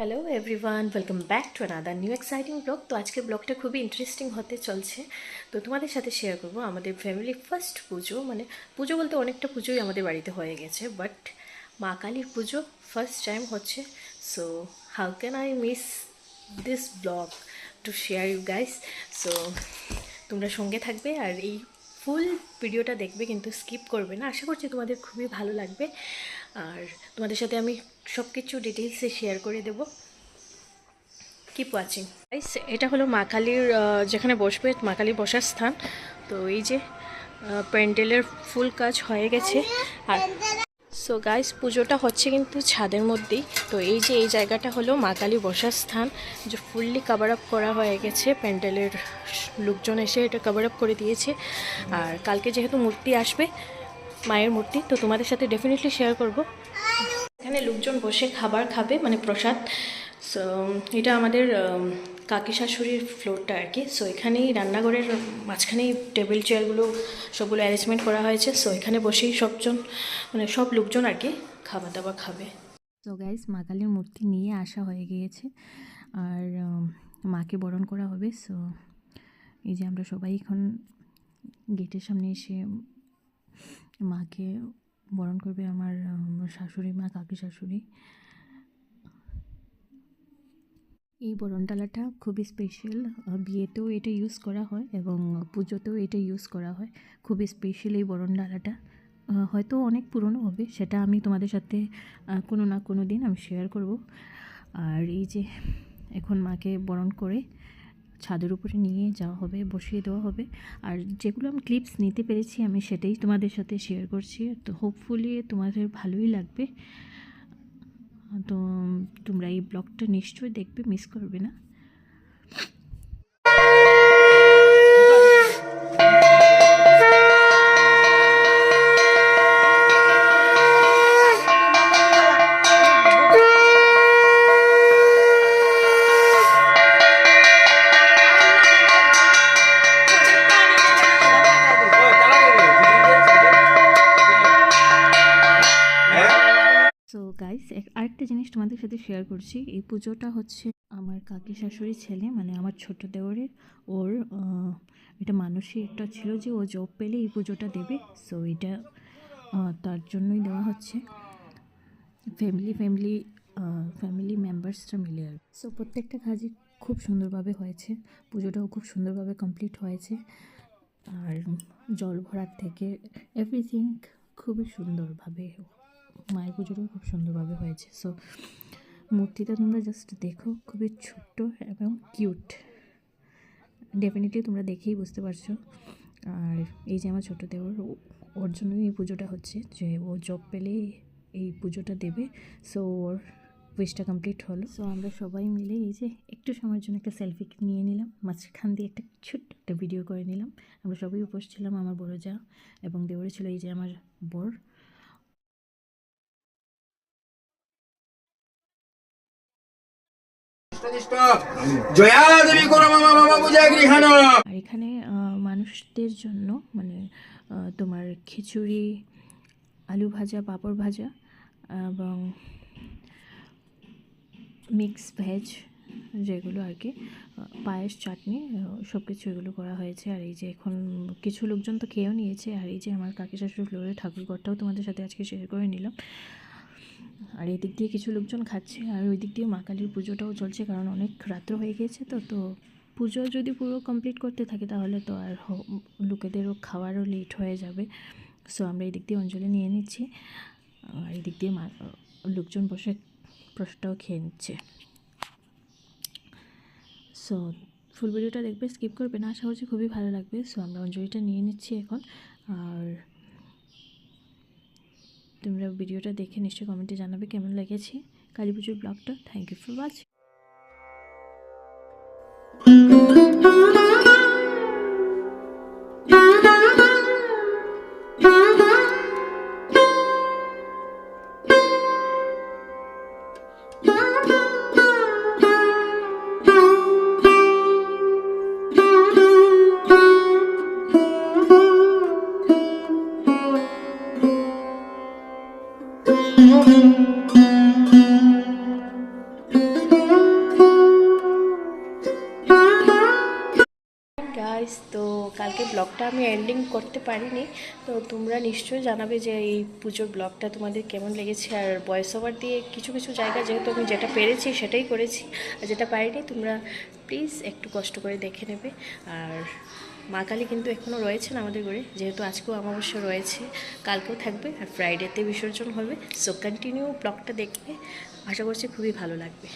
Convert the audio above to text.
Hello everyone welcome back to another new exciting blog তো আজকের ব্লগটা খুবই ইন্টারেস্টিং হতে চলছে। তো তোমাদের সাথে শেয়ার করব আমাদের ফ্যামিলি ফার্স্ট পুজো। মানে পুজো বলতে অনেকটা পুজোই আমাদের বাড়িতে হয়ে গেছে বাট মা কালীর পুজো ফার্স্ট টাইম হচ্ছে। So how can I miss this blog to share you guys so তোমরা সঙ্গে থাকবে আর এই ফুল ভিডিওটা দেখবে, কিন্তু স্কিপ করবে না। আশা করছি তোমাদের খুবই ভালো লাগবে। আর তোমাদের সাথে আমি সব কিছু ডিটেলসে শেয়ার করে দেবো। কিপ ওয়াচিং গাইস এটা হলো মা কালীর যেখানে বসবে, মা কালী বসার স্থান। তো এই যে প্যান্ডেলের ফুল কাজ হয়ে গেছে। আর সো গাইস পুজোটা হচ্ছে কিন্তু ছাদের মধ্যেই। তো এই যে, এই জায়গাটা হলো মা কালী বসার স্থান। যে ফুললি কাভার আপ করা হয়ে গেছে। প্যান্ডেলের লোকজন এসে এটা কাভার আপ করে দিয়েছে। আর কালকে যেহেতু মূর্তি আসবে, মায়ের মূর্তি, তো তোমাদের সাথে ডেফিনেটলি শেয়ার করব। এখানে লোকজন বসে খাবার খাবে মানে প্রসাদ। সো এটা আমাদের কাকি শাশুড়ির ফ্লোরটা আর কি। সো এখানেই রান্নাঘরের মাঝখানেই টেবিল চেয়ারগুলো সবগুলো অ্যারেঞ্জমেন্ট করা হয়েছে। সো এখানে বসেই সবজন মানে সব লোকজন আর কি খাবার দাবার খাবে। তো গাইস মা কালীর মূর্তি নিয়ে আসা হয়ে গিয়েছে। আর মাকে বরণ করা হবে। সো এই যে আমরা সবাই এখন গেটের সামনে এসে মাকে বরণ করবে আমার শাশুড়ি মা, কাকি শাশুড়ি। এই বরণডালাটা খুবই স্পেশাল বিয়েতেও এটা ইউজ করা হয় এবং পুজোতেও এটা ইউজ করা হয়। খুবই স্পেশাল এই বরণডালাটা হয়তো অনেক পুরনো হবে, সেটা আমি তোমাদের সাথে কোনো না কোনো দিন আমি শেয়ার করব। আর এই যে এখন মাকে বরণ করে ছাদের উপরে নিয়ে যাওয়া হবে, বসিয়ে দেওয়া হবে। আর যেগুলো আমি ক্লিপস নিতে পেরেছি, আমি সেটাই তোমাদের সাথে শেয়ার করছি। তো হোপফুলি তোমাদের ভালোই লাগবে। তো তোমরা এই ব্লগটা নিশ্চয়ই দেখবে মিস করবে না। সো গাইস আরেকটা জিনিস তোমাদের সাথে শেয়ার করছি। এই পুজোটা হচ্ছে আমার কাকি শাশুড়ি ছেলে মানে আমার ছোট দেওরের। ওর এটা মানসিক একটা ছিল যে ও জব পেলে এই পুজোটা দেবে। সো এটা তার জন্যই দেওয়া হচ্ছে। ফ্যামিলি ফ্যামিলি ফ্যামিলি মেম্বার্সরা মিলে আর সো প্রত্যেকটা কাজই খুব সুন্দরভাবে হয়েছে। পুজোটাও খুব সুন্দরভাবে কমপ্লিট হয়েছে। আর জল ভরার থেকে এভরিথিং খুবই সুন্দরভাবে মায়ের পুজোটাও খুব সুন্দরভাবে হয়েছে। সো মূর্তিটা তোমরা জাস্ট দেখো, খুবই ছোট্ট এবং কিউট ডেফিনেটলি তোমরা দেখেই বুঝতে পারছ। আর এই যে আমার ছোটো দেওর, ও- ওর জন্যই এই পুজোটা হচ্ছে, যে ও জব পেলে এই পুজোটা দেবে। সো ওর উইশটা কমপ্লিট হলো। সো আমরা সবাই মিলে এই যে একটু সময়ের জন্য একটা সেলফি নিয়ে নিলাম। মাঝখান দিয়ে একটা ছোট্ট একটা ভিডিও করে নিলাম। আমরা সবাই উপোস ছিলাম আমার বড় যা এবং দেওরে ছিল এই যে আমার বর। এখানে মানুষদের জন্য মানে তোমার খিচুড়ি, আলু ভাজা, পাঁপড় ভাজা, এবং মিক্স ভেজ যেগুলো আর কি পায়েস, চাটনি সব কিছু এগুলো করা হয়েছে। আর এই যে এখন কিছু লোকজন তো খেয়েও নিয়েছে। আর এই যে আমার কাকি শাশুড়ি ফ্লোরের ঠাকুরঘরটাও তোমাদের সাথে আজকে শেয়ার করে নিলাম। আর এদিক দিয়ে কিছু লোকজন খাচ্ছে, আর ওই দিক দিয়ে মা কালীর পুজোটাও চলছে, কারণ অনেক রাত্র হয়ে গিয়েছে তো তো পুজো যদি পুরো কমপ্লিট করতে থাকে তাহলে তো আর লোকেদেরও খাওয়ারও লেট হয়ে যাবে। সো আমরা এই দিক দিয়ে অঞ্জলি নিয়ে নিচ্ছি, আর এই দিক দিয়ে মা, লোকজন বসে প্রসাদটাও খেয়ে নিচ্ছে। সো ফুল ভিডিওটা দেখবে স্কিপ করবে না, আশা করছি খুবই ভালো লাগবে। সো আমরা অঞ্জলিটা নিয়ে নিচ্ছি এখন, আর তোমরা ভিডিওটা দেখে নিশ্চয়ই কমেন্টে জানাবে কেমন লেগেছে। কালী পুজোর ব্লগটা থ্যাংক ইউ ফর ওয়াচিং আজকে ব্লগটা আমি এন্ডিং করতে পারিনি, তো তোমরা নিশ্চয়ই জানাবে যে এই পুজোর ব্লগটা তোমাদের কেমন লেগেছে। আর ভয়েস ওভার দিয়ে কিছু কিছু জায়গা যেহেতু আমি যেটা পেরেছি সেটাই করেছি, আর যেটা পারিনি তোমরা প্লিজ একটু কষ্ট করে দেখে নেবে। আর মা কালী কিন্তু এখনও রয়েছেন আমাদের ঘরে, যেহেতু আজকেও অমাবস্যা রয়েছে, কালকেও থাকবে আর ফ্রাইডেতে বিসর্জন হবে। সো কন্টিনিউ ব্লগটা দেখবে, আশা করছি খুবই ভালো লাগবে।